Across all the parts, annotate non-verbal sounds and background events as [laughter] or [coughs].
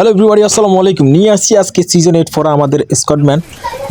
Hello everybody আসসালামু আলাইকুম। নিয়ে আসছি আজকে সিজন এইট ফর আমাদের স্কটম্যান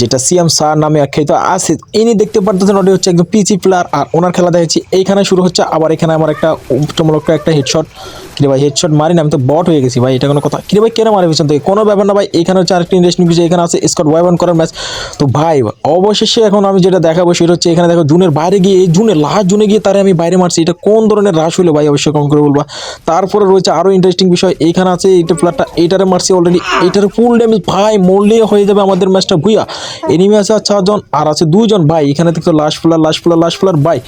যেটা সিএম স্যার নামে আখ্যায়িত আছে। ইনি দেখতে পারতেছেন ওটি হচ্ছে একদম পিচি প্লেয়ার আর ওনার খেলা দেখেছি এইখানে শুরু হচ্ছে, আবার এখানে আমার একটা চমলক একটা হেডশট কিরে ভাই হেডশট মারি না, আমি তো বট হয়ে গেছি ভাই, এটা কোনো কথা। কিরে ভাই, কেন মারে পিছন থেকে? কোনো ব্যাপার না ভাই এখানে হচ্ছে আরেকটা ইন্টারেস্টিং বিষয় এখানে আছে স্কট ওয়াই ওয়ান করার ম্যাচ তো ভাই, অবশেষে এখন আমি যেটা দেখাবো, সেটা হচ্ছে এখানে দেখো জুনের বাইরে গিয়ে, এই জুনের লাস্ট জুনে গিয়ে তারে আমি বাইরে মারছি। এটা কোন ধরনের রাশ হলো ভাই? অবশ্যই কম করে বলবা। তারপরে রয়েছে আরও ইন্টারেস্টিং বিষয়। এইখানে আছে, এইটা প্লেয়ারটা এইটারে মারছি অলরেডি এইটার ফুল ড্যামেজ ভাই মরলে হয়ে যাবে আমাদের ম্যাচটা ভুইয়া এনিমি আছে চারজন, আর আছে দুইজন। ভাই, এখানে দেখতে last flare last flare last flare ভাই।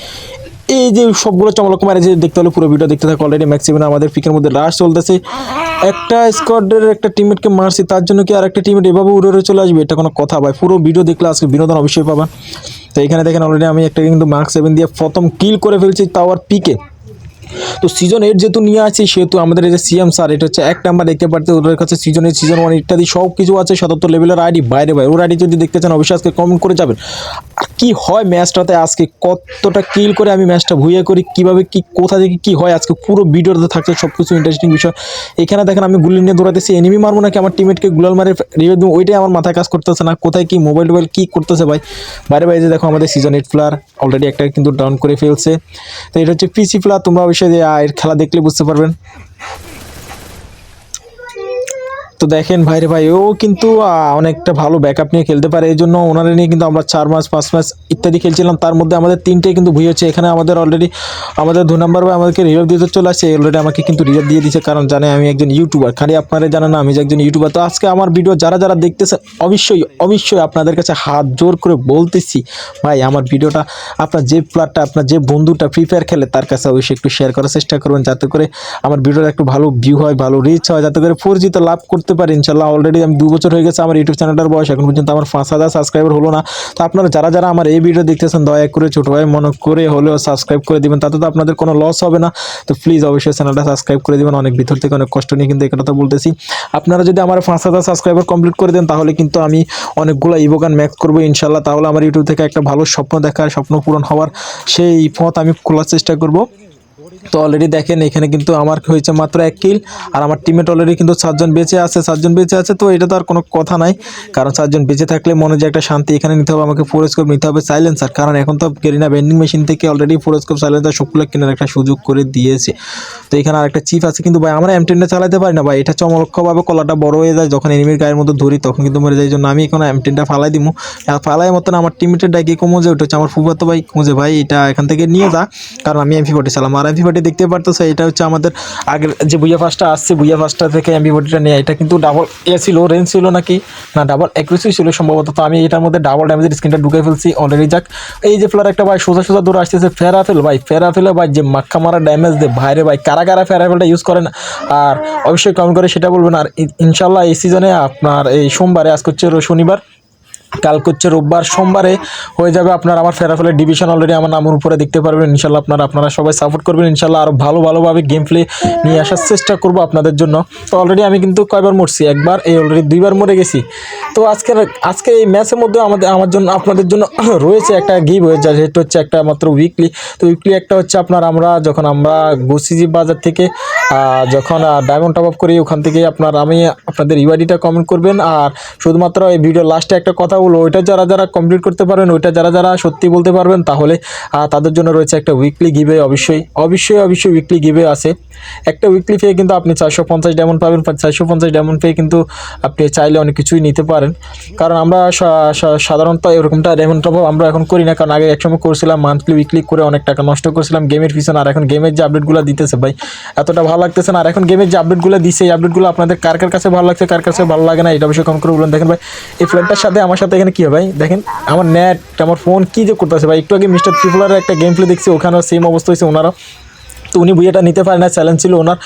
এই যে সবগুলো চমলক মারে যে দেখতে হলে পুরো ভিডিও দেখতে থাকে অলরেডি ম্যাক্সিমাম আমাদের পিকের মধ্যে রাশ চলতেছে। একটা স্কোয়াডের একটা টিমমেটকে মারছি, তার জন্য কি আর একটা টিমমেট এভাবে উড়ে উড়ে চলে আসবে? এটা কোনো কথা, ভাই। পুরো ভিডিও দেখলে আজকে বিনোদন অবশ্যই পাবা। তো এখানে দেখেন অলরেডি আমি একটা কিন্তু মার্ক সেভেন দিয়ে প্রথম কিল করে ফেলছি তাও পিকে তো সিজন এইট যেহেতু নিয়ে আসছি সেহেতু আমাদের এই যে সিএম স্যার এটা হচ্ছে এক নাম্বার দেখতে পারতে, ওদের কাছে সিজন এইট সিজন ওয়ান ইত্যাদি সব কিছু আছে, সতাত্তর লেভেলের আইডি বাইরে বাইরে ওর আইডি যদি দেখতে চান, অবশ্যই আজকে কমেন্ট করে যাবেন। আর কী হয় ম্যাচটাতে আজকে? কতটা কিল করে আমি ম্যাচটা ভুইয়ে করি? কীভাবে কি, কোথা থেকে কি হয়? আজকে পুরো ভিডিওতে থাকছে সব কিছু ইন্টারেস্টিং বিষয়। এখানে দেখেন, আমি গুলি নিয়ে দৌড়াতেছি এনিমি মারবো নাকি? আমার টিমমেটকে গুলাল মারে রিভিউ দিব, ওইটাই আমার মাথায় কাজ করতেছে না। কোথায় কি মোবাইল টোবাইল কী করতেছে ভাই? বাইরে বাইরে দেখো আমাদের সিজন এইট প্লেয়ার অলরেডি একটা কিন্তু ডাউন করে ফেলছে। তো এটা হচ্ছে পিসি প্লেয়ার তোমরা অবশ্যই এর খেলা দেখলে বুঝতে পারবেন। তো দেখেন ভাইরে ভাই, ও কিন্তু অনেকটা ভালো ব্যাকআপ নিয়ে খেলতে পারে। এই জন্য ওনারা নিয়ে কিন্তু আমরা চার মাস, পাঁচ মাস ইত্যাদি খেলছিলাম। তার মধ্যে আমাদের তিনটে কিন্তু ভুই হচ্ছে। এখানে আমাদের অলরেডি আমাদের দু নম্বর ভাই আমাদেরকে রিজার্ভ দিতে চলে আসছে। অলরেডি আমাকে কিন্তু রিজার্ভ দিয়ে দিয়েছে। কারণ জানে আমি একজন ইউটিউবার খালি আপনারা জানেন না, আমি যে একজন ইউটিউবার তো আজকে আমার ভিডিও যারা যারা দেখতেছেন, অবশ্যই অবশ্যই আপনাদের কাছে হাত জোর করে বলতেছি, ভাই, আমার ভিডিওটা আপনার যে প্লাটটা আপনার যে বন্ধুটা ফ্রি ফায়ার খেলে, তার কাছে অবশ্যই একটু শেয়ার করার চেষ্টা করবেন। যাতে করে আমার ভিডিওটা একটু ভালো ভিউ হয়, ভালো রিচ হয়। যাতে করে পরিচিত লাভ করতে পারি, ইনশাল্লাহ অলরেডি আমি দু বছর হয়ে গেছে আমার ইউটিউব চ্যানেলটার বয়স, এখন পর্যন্ত আমার পাঁচ হাজার সাবস্ক্রাইবার হলো না। তো আপনারা যারা যারা আমার এই ভিডিও দেখতেছেন, দয়া করে ছোটো ভাই মনে করে হলেও সাবস্ক্রাইব করে দিবেন, তাতে তো আপনাদের কোনো লস হবে না। তো প্লিজ অবশ্যই চ্যানেলটা সাবস্ক্রাইব করে দিবেন, অনেক ভিতর থেকে অনেক কষ্ট নিয়ে কিন্তু কথা বলতেছি। আপনারা যদি আমার পাঁচ হাজার সাবস্ক্রাইবার কমপ্লিট করে দেন, তাহলে কিন্তু আমি অনেকগুলো ইভোগান ম্যাক্স করব, ইনশাল্লাহ। তাহলে আমার ইউটিউব থেকে একটা ভালো স্বপ্ন দেখার, স্বপ্ন পূরণ হওয়ার সেই পথ আমি খোলার চেষ্টা করব। তো অলরেডি দেখেন, এখানে কিন্তু আমার হয়েছে মাত্র এক কিল আর আমার টিমেট অলরেডি কিন্তু সাতজন বেঁচে আছে, সাতজন বেঁচে আছে, তো এটা তো আর কোনো কথা নাই। কারণ সাতজন বেঁচে থাকলে মনে যে একটা শান্তি এখানে নিতে হবে, আমাকে ফোরস্কোপ নিতে হবে সাইলেন্সার কারণ এখন তো গেরিনা ভেন্ডিং মেশিন থেকে অলরেডি ফোরস্কোপ সাইলেন্সার সবগুলো কেনার একটা সুযোগ করে দিয়েছে। তো এখানে আরেকটা চিপ আছে, কিন্তু ভাই আমরা এমটেনটা চালাতে পারি না ভাই, এটা চমকভাবে কলাটা বড় হয়ে যায়, যখন এনিমির গায়ের মধ্যে ধরি তখন কিন্তু মরে যায় জন্য আমি এখন এমটেনটা ফালাই দিমু। আর ফালাই মতন আমার টিমেটের ডাইকে কমো যে ওটা হচ্ছে আমার ফুফাতো ভাই খুঁজে ভাই এটা এখান থেকে নিয়ে যা, কারণ আমি এমপি ফোর্টি চালাম, আর এমপি ফোর্টি দেখতে পারতেছে এটা হচ্ছে আমাদের আগের যে বুয়া ফাস্টটা আসছে বুয়া ফার্স্টটা থেকে এমপি ফোর্টিটা নিয়ে, এটা কিন্তু ডাবল এ ছিল রেঞ্জ ছিল নাকি? না ডাবল অ্যাকুরেসি ছিল সম্ভবত, তো আমি এটার মধ্যে ডাবল ড্যামেজের স্ক্রিনটা ঢুকে ফেলছি অলরেডি যাক। এই যে ফ্লার একটা ভাই সোজা সোজা দূরে আসতেছে ফেরাফেল ভাই ফেরাফেলে ভাই যে মাক্কা মারা ড্যামেজ দে ভাইরে ভাই, কারা কারা ফেরাফেলটা ইউজ করেন? আর অবশ্যই কমেন্ট করে সেটা বলবেন, আর ইনশাল্লাহ এই সিজনে আপনার এই সোমবারে, আজকে হচ্ছে শনিবার কালকে হচ্ছে রোববার, সোমবারে হয়ে যাবে আপনার আমার ফেরাফেলের ডিভিশন অলরেডি আমার নামের উপরে দেখতে পারবেন। ইনশাল্লাহ আপনারা আপনারা সবাই সাপোর্ট করবেন। ইনশাল্লাহ আরও ভালো, ভালোভাবে গেম প্লে নিয়ে আসার চেষ্টা করব আপনাদের জন্য। তো অলরেডি আমি কিন্তু কয়বার মরছি? একবার, এই অলরেডি দুইবার মরে গেছি। তো আজকের আজকে এই ম্যাচের মধ্যে আমাদের আমার জন্য আপনাদের জন্য [coughs] রয়েছে একটা গিভ হয়ে যায় যেটা হচ্ছে একটা মাত্র উইকলি তো উইকলি একটা হচ্ছে আপনার আমরা যখন আমরা গুসিজি বাজার থেকে যখন ডায়মন্ড টপ আপ করি, ওখান থেকে আপনার আমি আপনাদের ইউআইডিটা কমেন্ট করবেন। আর শুধুমাত্র এই ভিডিও লাস্টে একটা কথা বলব, ওইটা যারা যারা কমপ্লিট করতে পারবেন, ওইটা যারা যারা সত্যি বলতে পারবেন, তাহলে তাদের জন্য রয়েছে একটা উইকলি গিভে অবশ্যই। অবশ্যই অবশ্যই উইকলি গিভে আছে। একটা উইকলি পেয়ে কিন্তু আপনি চারশো পঞ্চাশ ডায়মন্ড পাবেন, চারশো পঞ্চাশ ডায়মন্ড পেয়ে কিন্তু আপনি চাইলে অনেক কিছুই নিতে পারেন। কারণ আমরা সাধারণত এরকমটা ডায়মন্ড টপ আমরা এখন করি না, কারণ আগে একসময় করছিলাম মান্থলি উইকলি করে অনেক টাকা নষ্ট করছিলাম গেমের পিছনে। আর এখন গেমের যে আপডেটগুলো দিতেছে ভাই, এতটা ভালো লাগতেছে না। আর এখন গেমের যে আপডেটগুলো দিছে, এই আপডেটগুলো আপনাদের কার কার কাছে ভালো লাগছে, কার কাছে ভালো লাগে না, এটা অবশ্যই কম করে বলুন দেখেন ভাই, এই ফ্ল্যাটটার সাথে আমার সাথে এখানে কী হবে ভাই? দেখেন, আমার নেট আমার ফোন কী যে করতেছে ভাই? একটু আগে মিস্টার ত্রিপুলারের একটা গেম প্লে দেখছি, ওখানেও সেম অবস্থা হয়েছে ওনারা তো উনি বুঝেটা নিতে পারে না চ্যালেঞ্জ ছিল ওনার।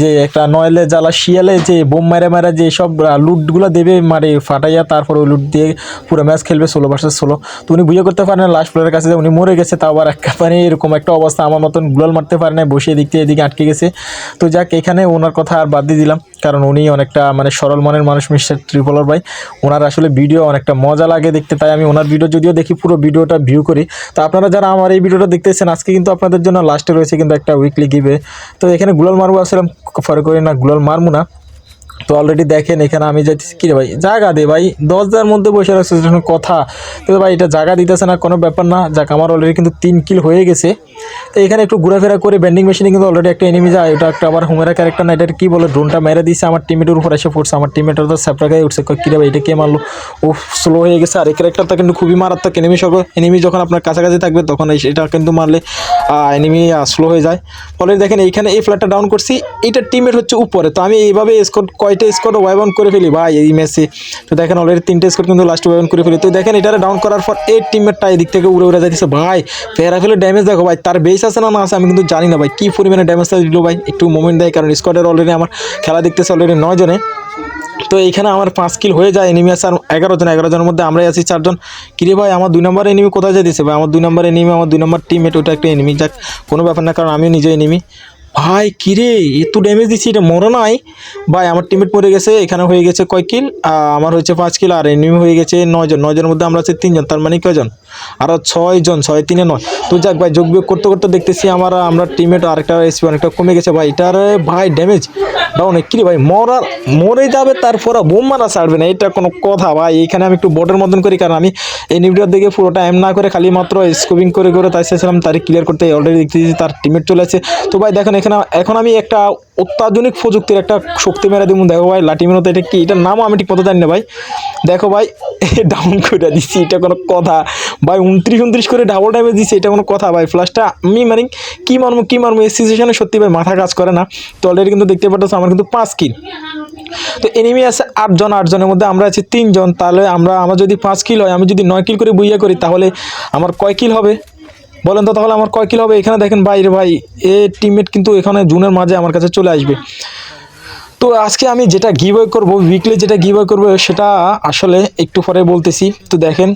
যে একটা নয়লে জ্বালা শিয়ালে যে বোম মেরে মেরে যে সব লুটগুলো দেবে মারে ফাটাইয়া তারপর ওই লুট দিয়ে পুরো ম্যাচ খেলবে ষোলো ভার্সেস ষোলো। তো উনি বুঝে করতে পারে না লাস্ট প্লেয়ারের কাছে উনি মরে গেছে, তাও আবার একেবারে এরকম একটা অবস্থা। আমার মতন গুলাল মারতে পারে না বসে এদিক থেকে এদিকে আটকে গেছে। তো যাক, এখানে ওনার কথা আর বাদ দিয়ে দিলাম। কারণ উনি অনেকটা মানে সরল মনের মানুষ মিস্টার ত্রিপলার ভাই। ওনার আসলে ভিডিও অনেকটা মজা লাগে দেখতে, তাই আমি ওনার ভিডিও যদিও দেখি, পুরো ভিডিওটা ভিউ করি। তো আপনারা যারা আমার এই ভিডিওটা দেখতেছেন, আজকে কিন্তু আপনাদের জন্য লাস্টে রয়েছে কিন্তু একটা উইকলি গিভে তো এখানে গুলাল মারবো আসলে ফরে করি না, গুলাল মারবো না। তো অলরেডি দেখেন, এখানে আমি যাইতেছি কি রে ভাই, জায়গা দে ভাই। দশ হাজার মধ্যে বসে রাখছে কথা। তো ভাই, এটা জায়গা দিতেছে না, কোনো ব্যাপার না। যাক, আমার অলরেডি কিন্তু তিন কিল হয়ে গেছে। তো এখানে একটু ঘোরাফেরা করে ব্যান্ডিং মেশিনে কিন্তু অলরেডি একটা এনিমি যায়। ওটা একটা আবার হুমেরা ক্যারেক্টার না এটা কী বলে ড্রোনটা মেরে দিয়েছে আমার টিমেটের উপর, এসে পড়ছে। আমার টিমেটার তো স্যাপটা গায়ে উঠছে। কি ভাই, এটা কে মারলো? ও স্লো হয়ে গেছে। আর এই ক্যারেক্টারটা কিন্তু খুবই মারাত্মক। এনিমি সহ এনিমি যখন আপনার কাছাকাছি থাকবে, তখন এটা কিন্তু মারলে এনিমি স্লো হয়ে যায়। ফলে দেখেন, এইখানে এই ফ্ল্যাটটা ডাউন করছি। এটা টিমের হচ্ছে উপরে। তো আমি এইভাবে স্কোর কয়টা স্কোর ওয়াইবন করে ফেলি? ভাই, এই ম্যাচে তো দেখেন অলরেডি তিনটে স্কোর কিন্তু লাস্ট ওয়াইবন করে ফেলি। তো দেখেন এটারে ডাউন করার পর এই টিমের টিমেরটা এদিক থেকে উড়ে উড়ে যাইতেছে। ভাই ফেরা ফেলে ড্যামেজ দেখো ভাই, তার বেস আছে না না আছে আমি কিন্তু জানি না ভাই, কী পরিমাণে ড্যামেজটা দিল ভাই? একটু মোমেন্ট দেয়, কারণ স্কোয়াডের অলরেডি আমার খেলা দেখতেছে অলরেডি নয় জনে। তো এইখানে আমার পাঁচ কিল হয়ে যায় এনিমি আছে আর এগারো জন, এগারো জনের মধ্যে আমরাই আছি চারজন। কিরে ভাই, আমার দুই নম্বর এনিমি কোথায় যেতেছে ভাই? আমার দুই নম্বর এনিমি আমার দুই নম্বর টিমমেট ওটা একটা এনিমি যাক, কোনো ব্যাপার না, কারণ আমিও নিজে এনিমি ভাই কিরে, এত ড্যামেজ দিচ্ছি এটা মরে নাই। ভাই, আমার টিমমেট মরে গেছে, এখানে হয়ে গেছে কয় কিল আমার হচ্ছে পাঁচ কিল আর এনিমি হয়ে গেছে নয়জন নয়জনের মধ্যে আমরা আছি তিনজন, তার মানে কয়জন? আরও ছয়জন ছয় তিনে নয়। তো যাক ভাই, যোগ বিয়োগ করতে করতে দেখতেছি আমার, আমরা টিমমেট আরেকটা এসপি অনেকটা কমে গেছে। ভাই, এটার, ভাই ড্যামেজ ডাউন কিরে ভাই মরার মরে যাবে, তারপর বোম মারা ছাড়বে না, এটা কোনো কথা। ভাই, এখানে আমি একটু বটের মতন করি, কারণ আমি এই নিউটার দিকে পুরোটা এম না করে খালি মাত্র স্কোপিং করে করে তাই চেয়েছিলাম তার ক্লিয়ার করতে। অলরেডি দেখতেছি তার টিমের চলে আছে তো ভাই, দেখেন, এখানে এখন আমি একটা অত্যাধুনিক প্রযুক্তির একটা শক্তি মেরে দিব দেখো ভাই, লাঠি মেরোতে এটা কি? এটার নামও আমি ঠিক মতো জানি না ভাই। দেখো ভাই [laughs] ডাউন করে দিচ্ছি এটা কোনো কথা। ভাই, উনত্রিশ উনত্রিশ করে ডাবল ড্যামেজ দিচ্ছি এটা কোনো কথা ভাই। ফ্লাশটা আমি মানে কী মারবো কী মারবো এই সিচুয়েশনে সত্যি ভাই মাথা কাজ করে না। তো অলরেডি কিন্তু দেখতে পাচ্ছ আমার কিন্তু পাঁচ কিল তো এনিমি আছে আটজন, আটজনের মধ্যে আমরা আছি তিনজন। তাহলে আমরা, আমার যদি পাঁচ কিল হয়, আমি যদি নয় কিল করে বুইয়া করি, তাহলে আমার কয় কিল হবে? বলেন তো তাহলে আমার কয় কিলো হবে? এখানে দেখেন বাইরে ভাই, এ টিমমেট কিন্তু এখানে জুনের মাঝে আমার কাছে চলে আসবে। তো আজকে আমি যেটা গিভ করব উইকলি যেটা গিভ করব, সেটা আসলে একটু পরে বলতেছি। তো দেখেন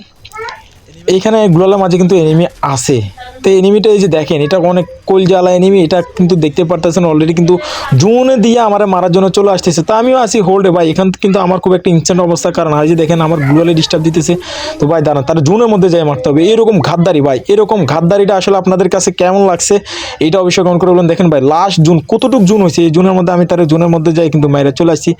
এইখানে গুলালের মাঝে কিন্তু এনিমি আছে। তো এনিমিটা এই যে দেখেন, এটা অনেক কোলজালা এনিমি এটা কিন্তু দেখতে পারতেছেন অলরেডি কিন্তু জুনে দিয়ে আমার মারার জন্য চলে আসতেছে। তা আমিও আসি হোল্ডে ভাই, এখান কিন্তু আমার খুব একটা ইনসেন্ট অবস্থা কারণ। যে দেখেন, আমার গ্লোয়ালে ডিস্টার্ব দিতেছে। তো ভাই, দাঁড়ান, তার জুনের মধ্যে যাই মারতে হবে। এরকম ঘাতদারি ভাই, এরকম ঘাতদারিটা আসলে আপনাদের কাছে কেমন লাগছে? এটা অবশ্যই কমেন্ট করে বলুন। দেখেন ভাই লাস্ট জুন কতটুক জুন হয়েছে? এই জুনের মধ্যে আমি তার জুনের মধ্যে যাই কিন্তু মাইরা চলে আসছি।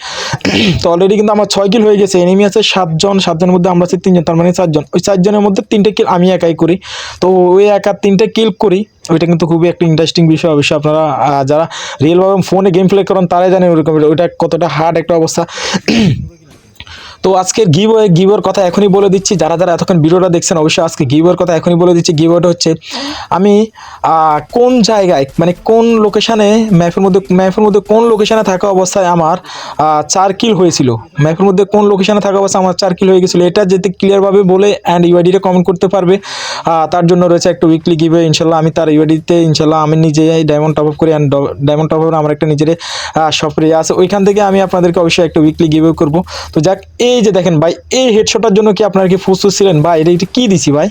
তো অলরেডি কিন্তু আমার ছয় কিল হয়ে গেছে। এনিমি আছে সাতজন, সাতজনের মধ্যে আমরা আছি, তিনজন, তার মানে চারজন। ওই চারজনের মধ্যে তিনটে কিল আমি একাই করি। তো ওই একা তিনটে কিল করি, ওইটা কিন্তু খুবই একটা ইন্টারেস্টিং বিষয় অবশ্যই আপনারা যারা রিয়েলভাবে ফোনে গেম প্লে করেন, তারাই জানেন ওরকম ওইটা কতটা হার্ড একটা অবস্থা। তো আজকের গিভ গিভের কথা এখনই বলে দিচ্ছি। যারা যারা এতক্ষণ ভিডিওটা দেখছেন, অবশ্যই আজকে গিভের কথা এখনই বলে দিচ্ছি। গিভটা হচ্ছে, আমি কোন জায়গায় মানে কোন লোকেশানে ম্যাপের মধ্যে ম্যাপের মধ্যে কোন লোকেশানে থাকা অবস্থায় আমার চার কিল হয়েছিল? ম্যাপের মধ্যে কোন লোকেশানে থাকা অবস্থায় আমার চার কিল হয়ে গেছিল? এটা যেতে ক্লিয়ারভাবে বলে অ্যান্ড ইউআইডিতে কমেন্ট করতে পারবে। তার জন্য রয়েছে একটা উইকলি গিভে ইনশাল্লাহ আমি তার ইউআইডিতে ইনশাল্লাহ আমি নিজে ডায়মন্ড টপ আপ করি অ্যান্ড ডায়মন্ড টপ আপ আমার একটা নিজের সফরে আছে। ওইখান থেকে আমি আপনাদেরকে অবশ্যই একটা উইকলি গিভে করব। তো যাক এই যে দেখেন ভাই, এই হেডশটটার জন্য কি আপনার কি ফুসফুস ছিলেন? ভাই, এটা এটা কী দিছি ভাই?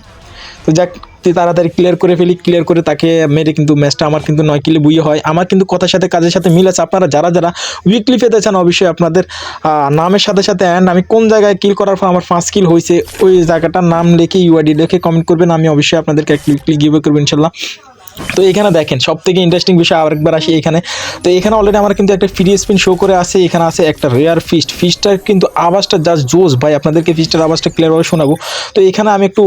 তো যাক তাড়াতাড়ি ক্লিয়ার করে ফেলি ক্লিয়ার করে তাকে মেরে কিন্তু ম্যাচটা আমার কিন্তু নয় কিলে বুয়ে হয়। আমার কিন্তু কথার সাথে, কাজের সাথে মিল আছে। আপনারা যারা যারা উইকলি পেতে চান, অবশ্যই আপনাদের নামের সাথে সাথে অ্যান্ড আমি কোন জায়গায় কিল করার পর আমার পাঁচ কিল হয়েছে ওই জায়গাটার নাম লিখে ইউআইডি লিখে কমেন্ট করবেন। আমি অবশ্যই আপনাদেরকে একটা উইকলি গিভ করব, ইনশাল্লাহ। তো এখানে দেখেন সব থেকে ইন্টারেস্টিং বিষয় আরেকবার আসি এখানে। তো এখানে অলরেডি আমার কিন্তু একটা ফ্রি স্পিন শো করে আছে, এখানে আছে একটা রেয়ার ফিস্ট ফিস্টটার কিন্তু আওয়াজটা জাস্ট জোস ভাই, আপনাদেরকে ফিস্টের আওয়াজটা ক্লিয়ারভাবে শোনাবো। তো এখানে আমি একটু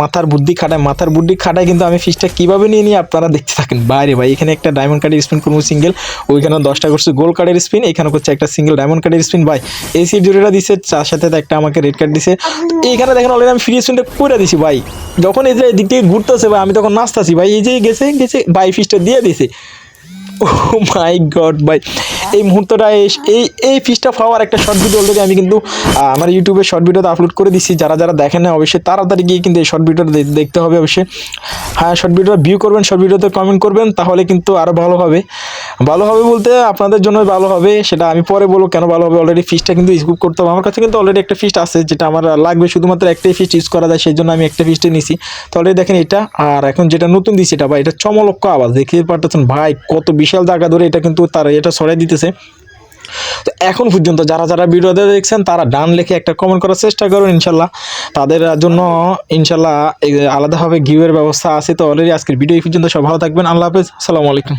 মাথার বুদ্ধি খাটাই, মাথার বুদ্ধি খাটাই কিন্তু আমি ফিস্টটা কীভাবে নিয়ে নিয়ে আপনারা দেখতে থাকেন। বাইরে ভাই, এখানে একটা ডায়মন্ড কার্ডের স্পিন করব সিঙ্গেল ওইখানে দশটা করছে গোল কার্ডের স্পিন এখানে করছে একটা সিঙ্গেল ডায়মন্ড কার্ডের স্পিন ভাই, এই সিট জুড়েটা দিছে তার সাথে একটা আমাকে রেড কার্ড দিছে। তো এইখানে দেখেন অলরেডি আমি ফ্রি স্পিনটা করে দিছি ভাই। যখন এই যে দিক থেকে ঘুরতেছে ভাই, আমি তখন নাচতাছি ভাই, এই যে গেছে গেছে ভাই ফিসটা দিয়ে দিছে। ও মাই গড বাই এই মুহূর্তটা এই এই ফিসটা পাওয়ার একটা শর্ট ভিডিও অলরেডি আমি কিন্তু আমার ইউটিউবে শর্ট ভিডিওতে আপলোড করে দিচ্ছি যারা যারা দেখেন না অবশ্যই তাড়াতাড়ি গিয়ে কিন্তু এই শর্ট ভিডিওটা দেখতে হবে অবশ্যই। হ্যাঁ শর্ট ভিডিওটা ভিউ করবেন শর্ট ভিডিওতে কমেন্ট করবেন, তাহলে কিন্তু আরও ভালো হবে। ভালো হবে বলতে আপনাদের জন্য ভালো হবে, সেটা আমি পরে বলব কেন ভালো হবে। অলরেডি ফিসটা কিন্তু স্কুপ করতে হবে। আমার কাছে কিন্তু অলরেডি একটা ফিস্ট আছে, যেটা আমার লাগবে শুধুমাত্র একটাই ফিস্ট ইউজ করা যায় সেই জন্য আমি একটা ফিস্টে নিছি। তো অলরেডি দেখেন এটা, আর এখন যেটা নতুন দিছি এটা ভাই এটা চমলক্ষ আওয়াজ দেখতে পারতেছেন ভাই, কত বিশাল জায়গা ধরে এটা কিন্তু তার এটা সরাই দিতেছে। তো এখন পর্যন্ত যারা যারা ভিডিওতে দেখছেন, তারা ডান লিখে একটা কমেন্ট করার চেষ্টা করুন ইনশাল্লাহ তাদের জন্য ইনশাল্লাহ আলাদাভাবে গিভের ব্যবস্থা আছে, তো অলরেডি আজকের ভিডিও এই পর্যন্ত সব ভালো থাকবেন, আল্লাহ হাফেজ, আসসালামু আলাইকুম।